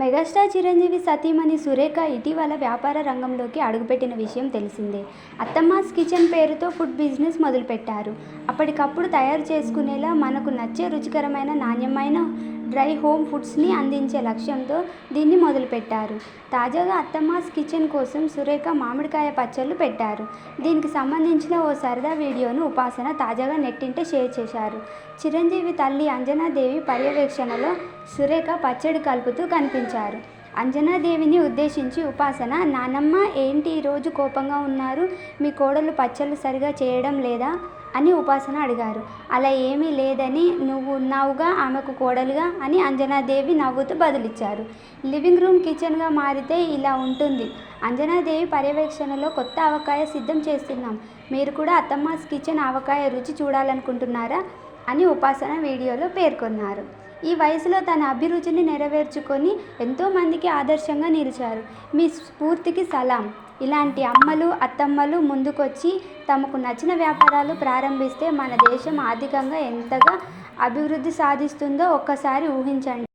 Megastar Chiranjeevi సతీమణి సురేఖ ఇటీవల వ్యాపార రంగంలోకి అడుగుపెట్టిన విషయం తెలిసిందే. అత్తమ్మాస్ కిచెన్ పేరుతో ఫుడ్ బిజినెస్ మొదలుపెట్టారు. అప్పటికప్పుడు తయారు చేసుకునేలా మనకు నచ్చే రుచికరమైన నాణ్యమైన డ్రై హోమ్ ఫుడ్స్ని అందించే లక్ష్యంతో దీన్ని మొదలుపెట్టారు. తాజాగా అత్తమ్మాస్ కిచెన్ కోసం సురేఖ మామిడికాయ పచ్చళ్ళు పెట్టారు. దీనికి సంబంధించిన ఓ సరదా వీడియోను ఉపాసన తాజాగా నెట్టింట షేర్ చేశారు. చిరంజీవి తల్లి అంజనాదేవి పర్యవేక్షణలో సురేఖ పచ్చడి కలుపుతూ కనిపించారు. అంజనాదేవిని ఉద్దేశించి ఉపాసన నానమ్మ ఏంటి ఈరోజు కోపంగా ఉన్నారు? మీ కోడలు పచ్చళ్ళు సరిగా చేయడం లేదా అని ఉపాసన అడిగారు. అలా ఏమీ లేదని నువ్వు ఉన్నావుగా ఆమెకు కోడలుగా అని అంజనాదేవి నవ్వుతూ బదులిచ్చారు. లివింగ్ రూమ్ కిచెన్గా మారితే ఇలా ఉంటుంది. అంజనాదేవి పర్యవేక్షణలో కొత్త ఆవకాయ సిద్ధం చేస్తున్నాం. మీరు కూడా అత్తమ్మాస్ కిచెన్ ఆవకాయ రుచి చూడాలనుకుంటున్నారా అని ఉపాసన వీడియోలో పేర్కొన్నారు. ఈ వయసులో తన అభిరుచిని నెరవేర్చుకొని ఎంతోమందికి ఆదర్శంగా నిలిచారు. మీ స్ఫూర్తికి సలాం. ఇలాంటి అమ్మలు అత్తమ్మలు ముందుకొచ్చి తమకు నచ్చిన వ్యాపారాలు ప్రారంభిస్తే మన దేశం ఆర్థికంగా ఎంతగా అభివృద్ధి సాధిస్తుందో ఒక్కసారి ఊహించండి.